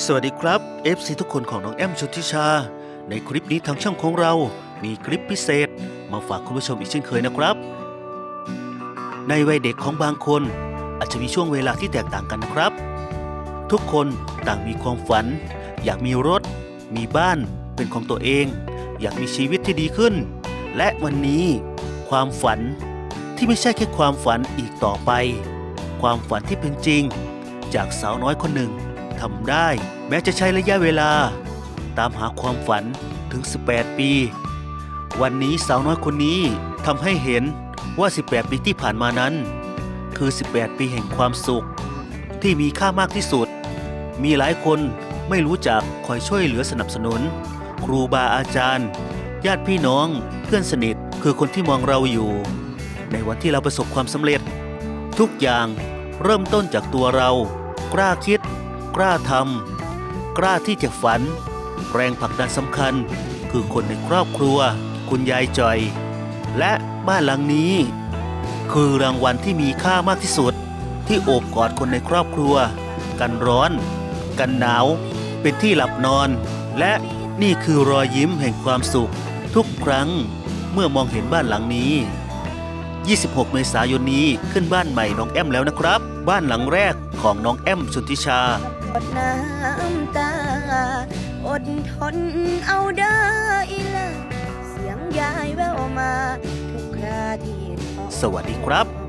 สวัสดีครับ FC ทุกคนของน้องแอมชุติชา ในคลิปนี้ทางช่องของเรา มีคลิปพิเศษ มาฝากคุณผู้ชมอีกเช่นเคยนะครับ ในวัยเด็กของบางคน อาจจะมีช่วงเวลาที่แตกต่างกันนะครับ ทุกคนต่างมีความฝัน อยากมีรถ มีบ้านเป็นของตัวเอง อยากมีชีวิตที่ดีขึ้น และวันนี้ความฝันที่ไม่ใช่แค่ความฝันอีกต่อไป ความฝันที่เป็นจริง จากสาวน้อยคนหนึ่ง ทำได้ แม้จะใช้ระยะเวลา ตามหาความฝันถึง 18 ปี วันนี้สาวน้อยคนนี้ทำให้เห็นว่า 18 ปีที่ผ่านมานั้น คือ 18 ปีแห่งความสุข ที่มีค่ามากที่สุด มีหลายคนไม่รู้จักคอยช่วยเหลือสนับสนุน ครูบาอาจารย์ ญาติพี่น้อง เพื่อนสนิทคือคนที่มองเราอยู่ ในวันที่เราประสบความสำเร็จ ทุกอย่างเริ่มต้นจากตัวเรา กล้าคิด กล้าทำกล้าที่จะฝัน แรงผลักดันสำคัญ คือคนในครอบครัว คุณยายจอย และบ้านหลังนี้ คือรางวัลที่มีค่ามากที่สุด ที่โอบกอดคนในครอบครัว กันร้อน กันหนาว เป็นที่หลับนอน และนี่คือรอยยิ้มแห่งความสุข ทุกครั้งเมื่อมองเห็นบ้านหลังนี้ 26 เมษายนนี้ขึ้นบ้านใหม่น้องแอมแล้วนะครับ บ้านหลังแรกของน้องแอมสุนทิชา อดน้ำตา อดทนเอาได้ละเสียงยายแววมา ทุกคราที่สวัสดีครับ